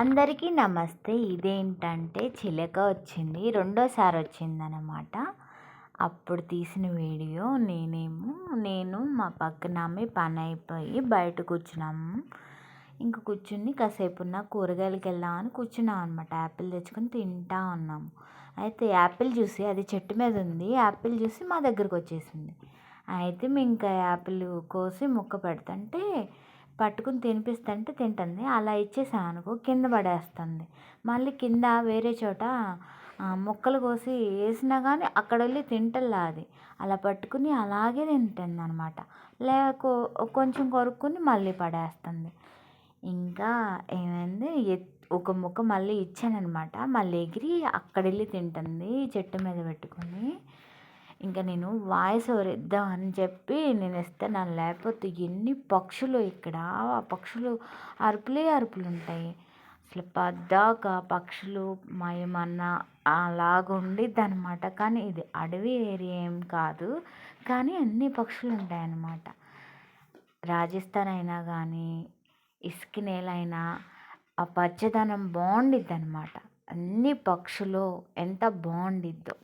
అందరికీ నమస్తే. ఇదేంటంటే చిలక వచ్చింది. రెండోసారి వచ్చిందనమాట అప్పుడు తీసిన వీడియో నేనేమో నేను మా పక్కన ఆమె పని అయిపోయి బయట కూర్చున్నాము. ఇంక కూర్చుని కాసేపు ఉన్న కూరగాయలకి వెళ్దామని కూర్చున్నాం అనమాట యాపిల్ తెచ్చుకొని తింటా ఉన్నాము. అయితే యాపిల్ చూసి అది చెట్టు మీద ఉంది. యాపిల్ చూసి మా దగ్గరకు వచ్చేసింది. అయితే మేము ఇంకా యాపిల్ కోసి ముక్క పెడుతుంటే పట్టుకుని తినిపిస్తుంటే తింటుంది. అలా ఇచ్చేసాను అనుకో కింద పడేస్తుంది. మళ్ళీ కింద వేరే చోట ముక్కలు కోసి వేసినా కానీ అక్కడ వెళ్ళి తింటల్లా అది. అలా పట్టుకుని అలాగే తింటుంది అనమాట లేక కొంచెం కొరుక్కుని మళ్ళీ పడేస్తుంది. ఇంకా ఏమైంది? ఒక ముక్క మళ్ళీ ఇచ్చాననమాట మళ్ళీ ఎగిరి అక్కడ వెళ్ళి తింటుంది చెట్టు మీద పెట్టుకొని. ఇంకా నేను వాయిస్ ఓవర్ ఇద్దామని చెప్పి నేను ఇస్తున్నాను లేకపోతే ఎన్ని పక్షులు ఇక్కడ? ఆ పక్షులు అరుపులే అరుపులు ఉంటాయి. అసలు పద్దాక పక్షులు మయమన్నా అలాగుండిద్ది అనమాట కానీ ఇది అడవి ఏరియా ఏం కాదు. కానీ అన్ని పక్షులు ఉంటాయి అన్నమాట రాజస్థాన్ అయినా కానీ ఇసుక నేలైనా ఆ పచ్చదనం బాగుండిద్ది అనమాట అన్ని పక్షులు ఎంత బాగుండిద్దో.